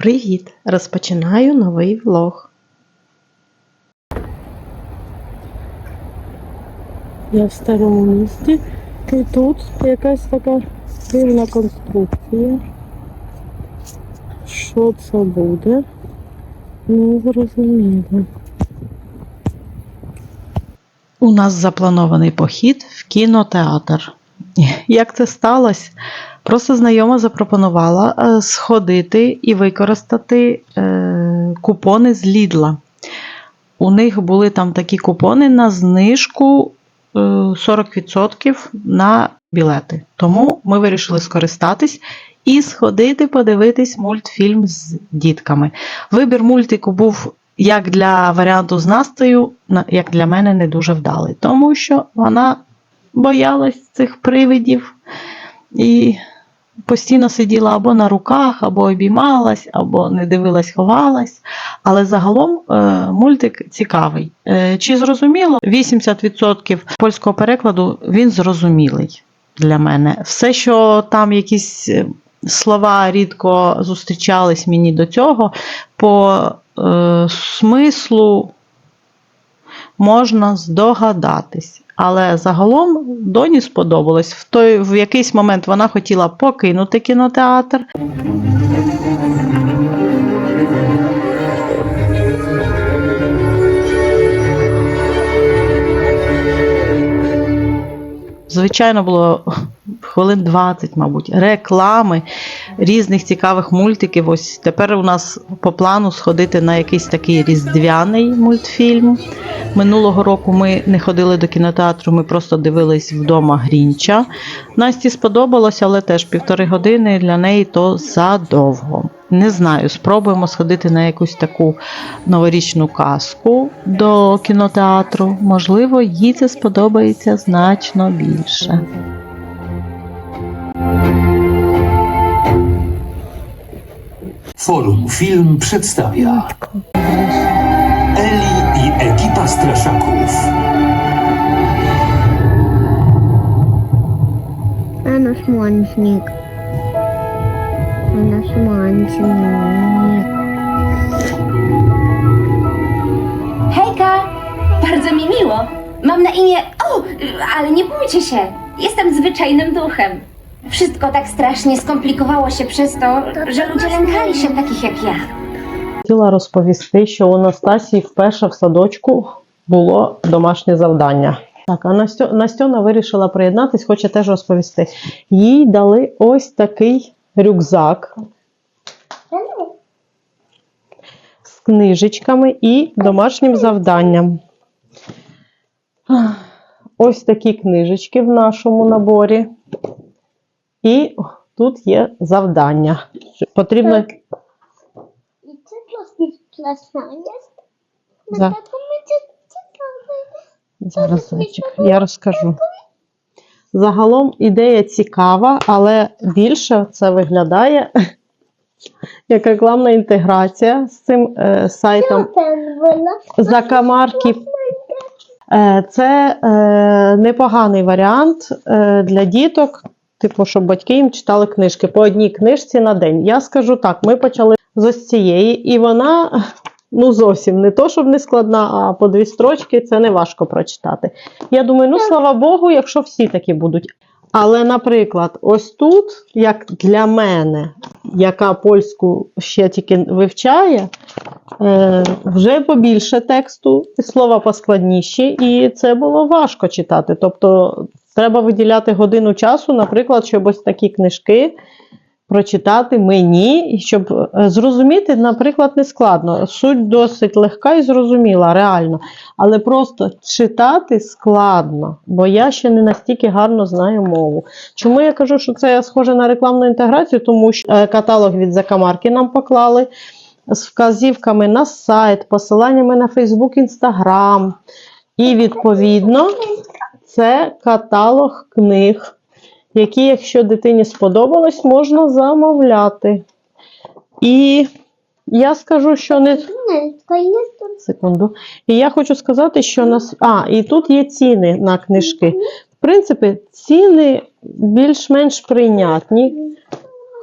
Привіт! Розпочинаю новий влог. Я в старому місті, і тут якась така дивна конструкція. Що це буде? Не зрозуміло. У нас запланований похід в кінотеатр. Як це сталося? Просто знайома запропонувала е, сходити і використати е, купони з Лідла. У них були там такі купони на знижку е, 40% на білети. Тому ми вирішили скористатись і сходити подивитись мультфільм з дітками. Вибір мультику був як для варіанту з Настею, як для мене, не дуже вдалий, тому що вона боялась цих привидів і постійно сиділа або на руках, або обіймалась, або не дивилась, ховалась. Але загалом е, мультик цікавий. Е, чи зрозуміло? 80% польського перекладу він зрозумілий для мене. Все, що там якісь е, слова рідко зустрічались мені до цього, по е, смислу можна здогадатись. Але загалом Доні сподобалось. В той в якийсь момент вона хотіла покинути кінотеатр. Звичайно, було хвилин 20, мабуть, реклами різних цікавих мультиків. Ось тепер у нас по плану сходити на якийсь такий різдвяний мультфільм. Минулого року ми не ходили до кінотеатру, ми просто дивились вдома Грінча. Насті сподобалося, але теж півтори години для неї то задовго. Не знаю, спробуємо сходити на якусь таку новорічну казку до кінотеатру. Можливо, їй це сподобається значно більше. Forum Film przedstawia Eli i ekipa straszaków. A nasz łącznik. A nasz łącznik. Hejka! Bardzo mi miło. Mam na imię. O, ale nie bójcie się. Jestem zwyczajnym duchem. Wszystko tak strasznie skomplikowało się przez to, że ludzie lękali się takich jak ja. Хотіла розповісти, що у Настасії вперше в садочку було домашнє завдання. Так, а Настю, Настьона вирішила приєднатись, хоче теж розповісти. Їй дали ось такий рюкзак з книжечками і домашнім завданням. Ось такі книжечки в нашому наборі. І тут є завдання. Потрібно. Co dla klasna jest? За... Зараз я розкажу. Загалом ідея цікава, але більше це виглядає як рекламна інтеграція з цим е, сайтом. Закамарки. Е, Це е, непоганий варіант е, для діток, типу, щоб батьки їм читали книжки по одній книжці на день. Я скажу так: ми почали з ось цієї, і вона ну зовсім не то, щоб не складна, а по дві строчки це не важко прочитати. Я думаю, ну слава Богу, якщо всі такі будуть. Але, наприклад, ось тут, як для мене, яка польську ще тільки вивчає, е, вже побільше тексту, слова поскладніші, і це було важко читати. Тобто треба виділяти годину часу, наприклад, щоб ось такі книжки прочитати мені, щоб е, зрозуміти, наприклад, не складно. Суть досить легка і зрозуміла, реально. Але просто читати складно, бо я ще не настільки гарно знаю мову. Чому я кажу, що це схоже на рекламну інтеграцію? Тому що е, каталог від Закамарки нам поклали з вказівками на сайт, посиланнями на Facebook, Instagram. І відповідно це каталог книг, які, якщо дитині сподобалось, можна замовляти. І я скажу, що не. Секунду. І я хочу сказати, що нас. А, і тут є ціни на книжки. В принципі, ціни більш-менш прийнятні.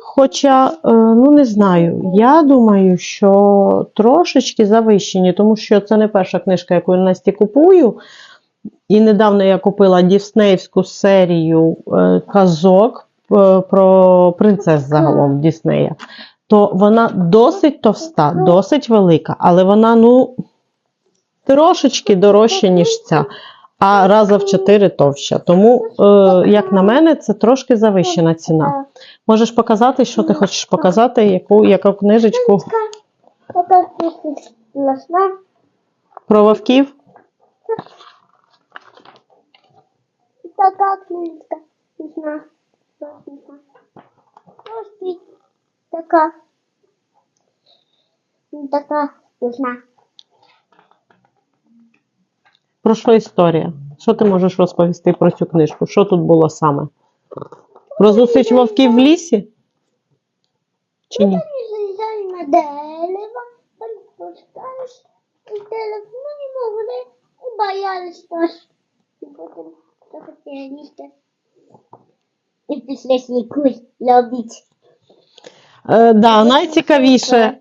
Хоча, е, ну не знаю, я думаю, що трошечки завищені, тому що це не перша книжка, яку я Насті купую. І недавно я купила Діснеївську серію е, казок е, про принцес загалом Діснея. То вона досить товста, досить велика, але вона, ну, трошечки дорожча, ніж ця, а раза в чотири товща. Тому, е, як на мене, це трошки завищена ціна. Можеш показати, що ти хочеш показати, яку, яку книжечку Така книжка страшна. про вовків? Така книжка страшна. Страшна. Трошки така. Така страшна. Про що історія? Що ти можеш розповісти про цю книжку? Що тут було саме? Про зустріч вовків в лісі? Чи ні? На дерево, подпускались, и телефон не могли, и боялись нас. И потом захотели їсти. І ловить. Е, да, найцікавіше.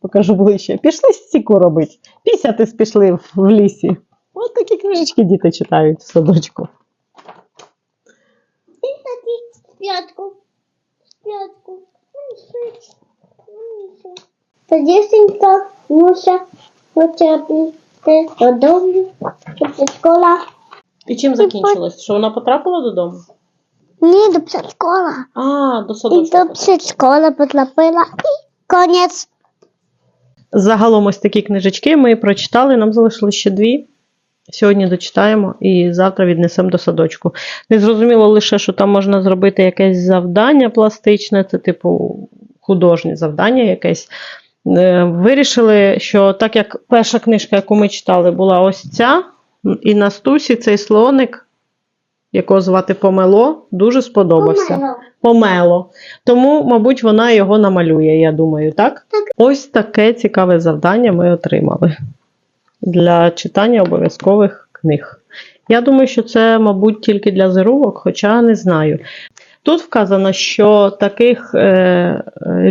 Покажу ближче. Пішли стіку робити. Пісяти спішли в, в лісі. От такі книжечки діти читають в садочку. І такі спятку. Спятку. Ну, шить. Ну, все. Та дівчинка муся хоче додому, щоб школа. І чим закінчилось? Що вона потрапила додому? Ні, до школа. А, до І до школи потрапила. І конець. Загалом ось такі книжечки ми прочитали, нам залишилось ще дві. Сьогодні дочитаємо і завтра віднесемо до садочку. Не зрозуміло лише, що там можна зробити якесь завдання пластичне, це типу художнє завдання якесь. Е, Вирішили, що так як перша книжка, яку ми читали, була ось ця, і на стусі цей слоник, якого звати Помело, дуже сподобався. Помело. Помело. Тому, мабуть, вона його намалює, я думаю, так? Так. Ось таке цікаве завдання ми отримали для читання обов'язкових книг. Я думаю, що це, мабуть, тільки для зирувок, хоча не знаю. Тут вказано, що таких е, е,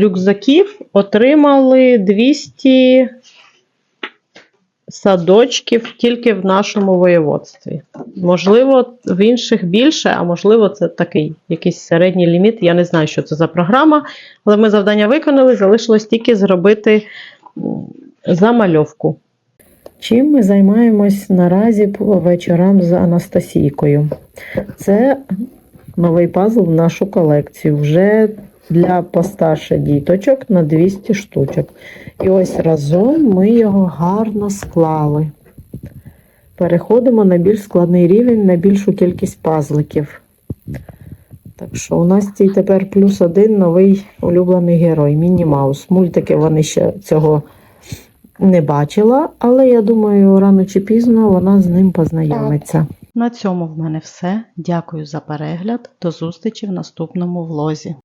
рюкзаків отримали 200 садочків тільки в нашому воєводстві. Можливо, в інших більше, а можливо, це такий якийсь середній ліміт. Я не знаю, що це за програма, але ми завдання виконали, залишилось тільки зробити замальовку. Чим ми займаємось наразі по вечорам з Анастасійкою? Це новий пазл в нашу колекцію. Вже для постарше діточок на 200 штучок. І ось разом ми його гарно склали. Переходимо на більш складний рівень, на більшу кількість пазликів. Так що у нас ці тепер плюс один новий улюблений герой Міні Маус. Мультики вони ще цього не бачила, але я думаю, рано чи пізно вона з ним познайомиться. На цьому в мене все. Дякую за перегляд. До зустрічі в наступному влозі.